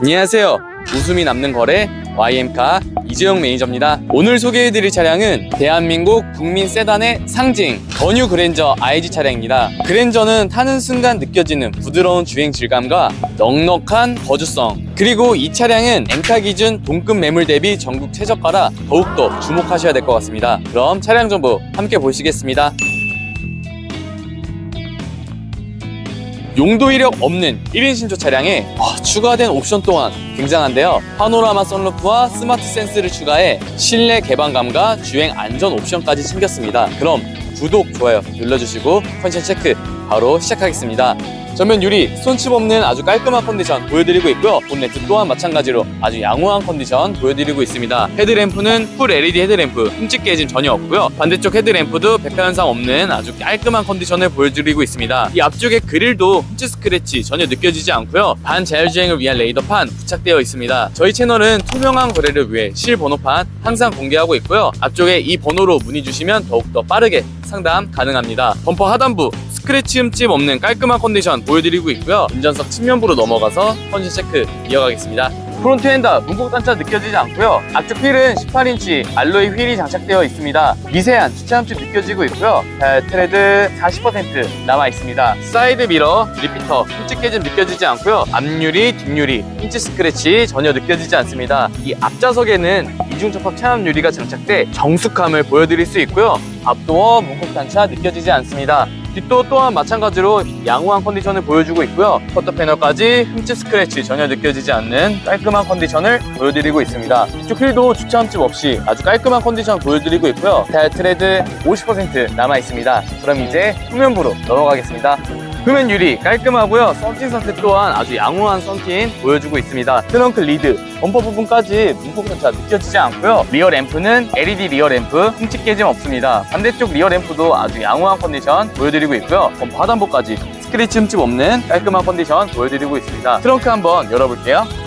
안녕하세요. 웃음이 남는 거래 YM카 이재용 매니저입니다. 오늘 소개해드릴 차량은 대한민국 국민 세단의 상징 더뉴 그랜저 IG 차량입니다. 그랜저는 타는 순간 느껴지는 부드러운 주행 질감과 넉넉한 거주성 그리고 이 차량은 엔카 기준 동급 매물 대비 전국 최저가라 더욱더 주목하셔야 될 것 같습니다. 그럼 차량 정보 함께 보시겠습니다. 용도 이력 없는 1인 신조 차량에 아, 추가된 옵션 또한 굉장한데요. 파노라마 선루프와 스마트 센스를 추가해 실내 개방감과 주행 안전 옵션까지 챙겼습니다. 그럼 구독, 좋아요 눌러주시고 컨디션 체크 바로 시작하겠습니다. 전면 유리, 손칩 없는 아주 깔끔한 컨디션 보여드리고 있고요. 본네트 또한 마찬가지로 아주 양호한 컨디션 보여드리고 있습니다. 헤드램프는 풀 LED 헤드램프, 흠집 깨짐 전혀 없고요. 반대쪽 헤드램프도 백화 현상 없는 아주 깔끔한 컨디션을 보여드리고 있습니다. 이 앞쪽에 그릴도 흠집 스크래치 전혀 느껴지지 않고요. 반 자율 주행을 위한 레이더판 부착되어 있습니다. 저희 채널은 투명한 거래를 위해 실 번호판 항상 공개하고 있고요. 앞쪽에 이 번호로 문의 주시면 더욱더 빠르게 상담 가능합니다. 범퍼 하단부 스크래치 흠집 없는 깔끔한 컨디션 보여드리고 있고요. 운전석 측면부로 넘어가서 컨디션 체크 이어가겠습니다. 프론트 엔더 문콕 단차 느껴지지 않고요. 앞쪽 휠은 18인치 알로이 휠이 장착되어 있습니다. 미세한 주차 흠집 느껴지고 있고요. 에, 트레드 40% 남아 있습니다. 사이드 미러, 리피터, 흠집 깨짐 느껴지지 않고요. 앞유리, 뒷유리, 흠집 스크래치 전혀 느껴지지 않습니다. 이 앞좌석에는 이중 접합 차압 유리가 장착돼 정숙함을 보여드릴 수 있고요. 앞도어 문콕 단차 느껴지지 않습니다. 뒷도 또한 마찬가지로 양호한 컨디션을 보여주고 있고요. 커터 패널까지 흠집 스크래치 전혀 느껴지지 않는 깔끔한 컨디션을 보여드리고 있습니다. 이쪽 휠도 주차 흠집 없이 아주 깔끔한 컨디션 보여드리고 있고요. 타이어 트레드 50% 남아 있습니다. 그럼 이제 후면부로 넘어가겠습니다. 후면 유리 깔끔하고요. 썬팅 상태 또한 아주 양호한 썬팅 보여주고 있습니다. 트렁크 리드, 범퍼 부분까지 문콕 단차 느껴지지 않고요. 리어 램프는 LED 리어 램프, 흠집 깨짐 없습니다. 반대쪽 리어 램프도 아주 양호한 컨디션 보여드리고 있고요. 범퍼 하단부까지 스크래치 흠집 없는 깔끔한 컨디션 보여드리고 있습니다. 트렁크 한번 열어볼게요.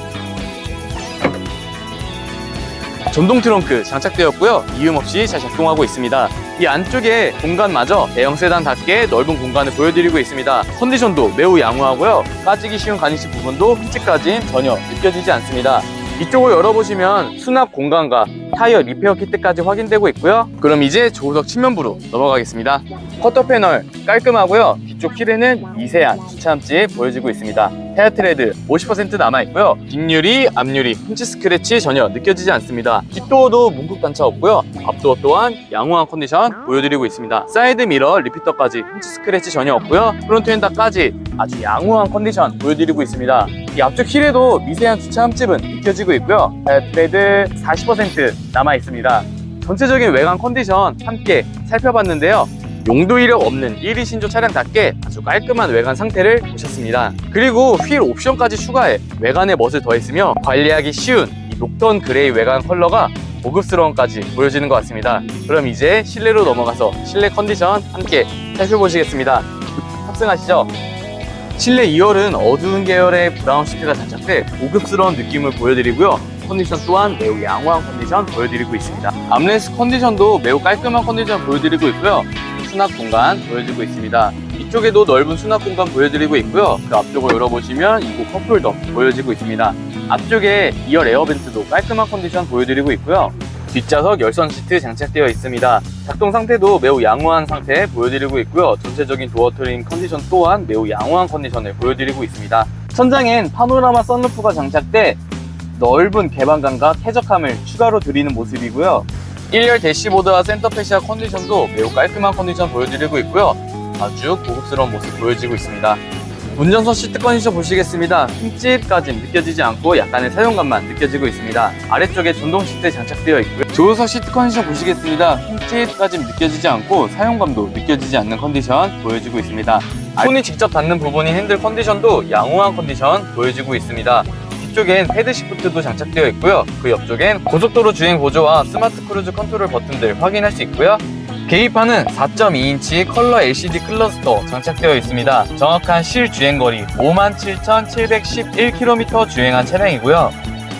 전동 트렁크 장착되었고요. 이음 없이 잘 작동하고 있습니다. 이 안쪽에 공간마저 대형 세단답게 넓은 공간을 보여드리고 있습니다. 컨디션도 매우 양호하고요. 까지기 쉬운 가니시 부분도 흠집까지 전혀 느껴지지 않습니다. 이쪽을 열어보시면 수납 공간과 타이어 리페어 키트까지 확인되고 있고요. 그럼 이제 조수석 측면부로 넘어가겠습니다. 커터 패널 깔끔하고요. 뒤쪽 휠에는 미세한 주차 흠집 보여지고 있습니다. 헤어 트레드 50% 남아 있고요. 뒷유리, 앞유리, 흠집 스크래치 전혀 느껴지지 않습니다. 뒷도어도 문콕 단차 없고요. 앞도어 또한 양호한 컨디션 보여드리고 있습니다. 사이드 미러, 리피터까지 흠집 스크래치 전혀 없고요. 프론트 엔더까지 아주 양호한 컨디션 보여드리고 있습니다. 이 앞쪽 휠에도 미세한 주차 흠집은 느껴지고 있고요. 헤어 트레드 40% 남아 있습니다. 전체적인 외관 컨디션 함께 살펴봤는데요. 용도 이력 없는 1위 신조 차량답게 아주 깔끔한 외관 상태를 보셨습니다. 그리고 휠 옵션까지 추가해 외관에 멋을 더했으며 관리하기 쉬운 이 녹턴 그레이 외관 컬러가 고급스러움까지 보여지는 것 같습니다. 그럼 이제 실내로 넘어가서 실내 컨디션 함께 살펴보시겠습니다. 탑승하시죠. 실내 2열은 어두운 계열의 브라운 시트가 장착돼 고급스러운 느낌을 보여드리고요. 컨디션 또한 매우 양호한 컨디션 보여드리고 있습니다. 암레스 컨디션도 매우 깔끔한 컨디션 보여드리고 있고요. 수납 공간 보여주고 있습니다. 이쪽에도 넓은 수납 공간 보여드리고 있고요. 그 앞쪽을 열어보시면 이곳 컵홀더 보여지고 있습니다. 앞쪽에 2열 에어벤트도 깔끔한 컨디션 보여드리고 있고요. 뒷좌석 열선 시트 장착되어 있습니다. 작동 상태도 매우 양호한 상태 보여드리고 있고요. 전체적인 도어 트림 컨디션 또한 매우 양호한 컨디션을 보여드리고 있습니다. 천장엔 파노라마 썬루프가 장착돼 넓은 개방감과 쾌적함을 추가로 드리는 모습이고요. 1열 대시보드와 센터 패시아 컨디션도 매우 깔끔한 컨디션 보여드리고 있고요. 아주 고급스러운 모습 보여지고 있습니다. 운전석 시트 컨디션 보시겠습니다. 흠집까지 느껴지지 않고 약간의 사용감만 느껴지고 있습니다. 아래쪽에 전동 시트 장착되어 있고요. 조수석 시트 컨디션 보시겠습니다. 흠집까지 느껴지지 않고 사용감도 느껴지지 않는 컨디션 보여지고 있습니다. 손이 직접 닿는 부분인 핸들 컨디션도 양호한 컨디션 보여지고 있습니다. 뒤쪽엔 헤드 시프트도 장착되어 있고요. 그 옆쪽엔 고속도로 주행 보조와 스마트 크루즈 컨트롤 버튼들 확인할 수 있고요. 계기판은 4.2인치 컬러 LCD 클러스터 장착되어 있습니다. 정확한 실 주행거리 57,711km 주행한 차량이고요.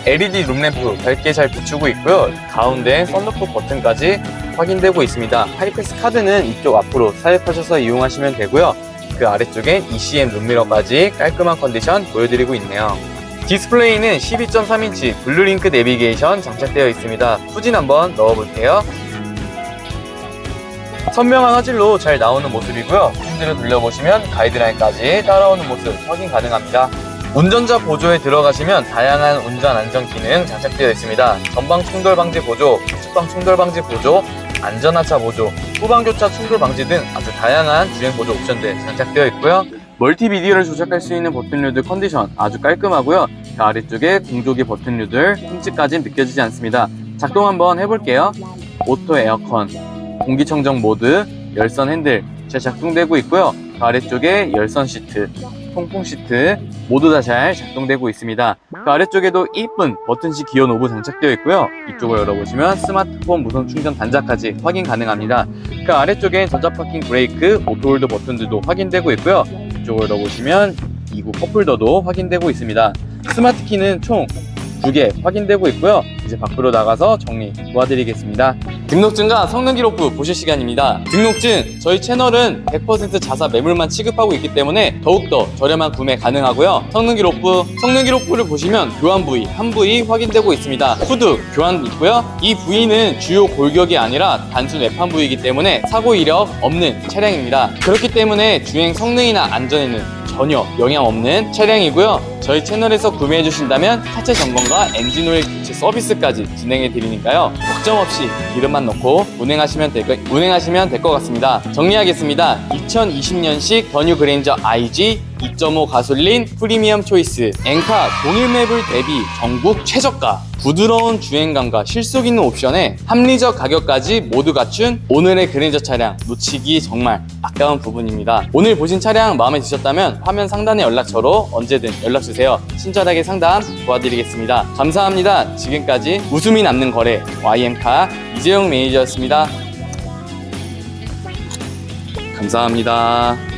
LED 룸램프 밝게 잘 비추고 있고요. 가운데 썬루프 버튼까지 확인되고 있습니다. 하이패스 카드는 이쪽 앞으로 사입하셔서 이용하시면 되고요. 그 아래쪽엔 ECM 룸미러까지 깔끔한 컨디션 보여드리고 있네요. 디스플레이는 12.3인치 블루링크 내비게이션 장착되어 있습니다. 후진 한번 넣어볼게요. 선명한 화질로 잘 나오는 모습이고요. 핸들을 돌려보시면 가이드라인까지 따라오는 모습 확인 가능합니다. 운전자 보조에 들어가시면 다양한 운전 안전 기능 장착되어 있습니다. 전방 충돌 방지 보조, 측방 충돌 방지 보조, 안전하차 보조, 후방 교차 충돌 방지 등 아주 다양한 주행 보조 옵션들 장착되어 있고요. 멀티 비디오를 조작할 수 있는 버튼류들 컨디션 아주 깔끔하고요. 그 아래쪽에 공조기 버튼류들 흠집까지 느껴지지 않습니다. 작동 한번 해볼게요. 오토 에어컨, 공기청정 모드, 열선 핸들 잘 작동되고 있고요. 그 아래쪽에 열선 시트, 통풍 시트 모두 다 잘 작동되고 있습니다. 그 아래쪽에도 이쁜 버튼식 기어 노브 장착되어 있고요. 이쪽을 열어보시면 스마트폰 무선 충전 단자까지 확인 가능합니다. 그 아래쪽엔 전자 파킹 브레이크, 오토홀드 버튼들도 확인되고 있고요. 이쪽을 열어보시면 2구 컵홀더도 확인되고 있습니다. 스마트 키는 총 2개 확인되고 있고요. 이제 밖으로 나가서 정리 도와드리겠습니다. 등록증과 성능 기록부 보실 시간입니다. 등록증 저희 채널은 100% 자사 매물만 취급하고 있기 때문에 더욱더 저렴한 구매 가능하고요. 성능 기록부 성능 기록부를 보시면 교환 부위 한 부위 확인되고 있습니다. 후드 교환 있고요. 이 부위는 주요 골격이 아니라 단순 외판 부위이기 때문에 사고 이력 없는 차량입니다. 그렇기 때문에 주행 성능이나 안전에는 전혀 영향 없는 차량이고요. 저희 채널에서 구매해 주신다면 하체 점검과 엔진 오일 교체 서비스까지 진행해 드리니까요. 걱정 없이 기름만 넣고 운행하시면 될 것, 운행하시면 될 것 같습니다. 정리하겠습니다. 2020년식 더뉴 그레인저 IG 2.5 가솔린 프리미엄 초이스 엔카 동일 맵을 대비 전국 최저가 부드러운 주행감과 실속 있는 옵션에 합리적 가격까지 모두 갖춘 오늘의 그랜저 차량 놓치기 정말 아까운 부분입니다. 오늘 보신 차량 마음에 드셨다면 화면 상단의 연락처로 언제든 연락 주세요. 친절하게 상담 도와드리겠습니다. 감사합니다. 지금까지 웃음이 남는 거래 YM카 이재용 매니저였습니다. 감사합니다.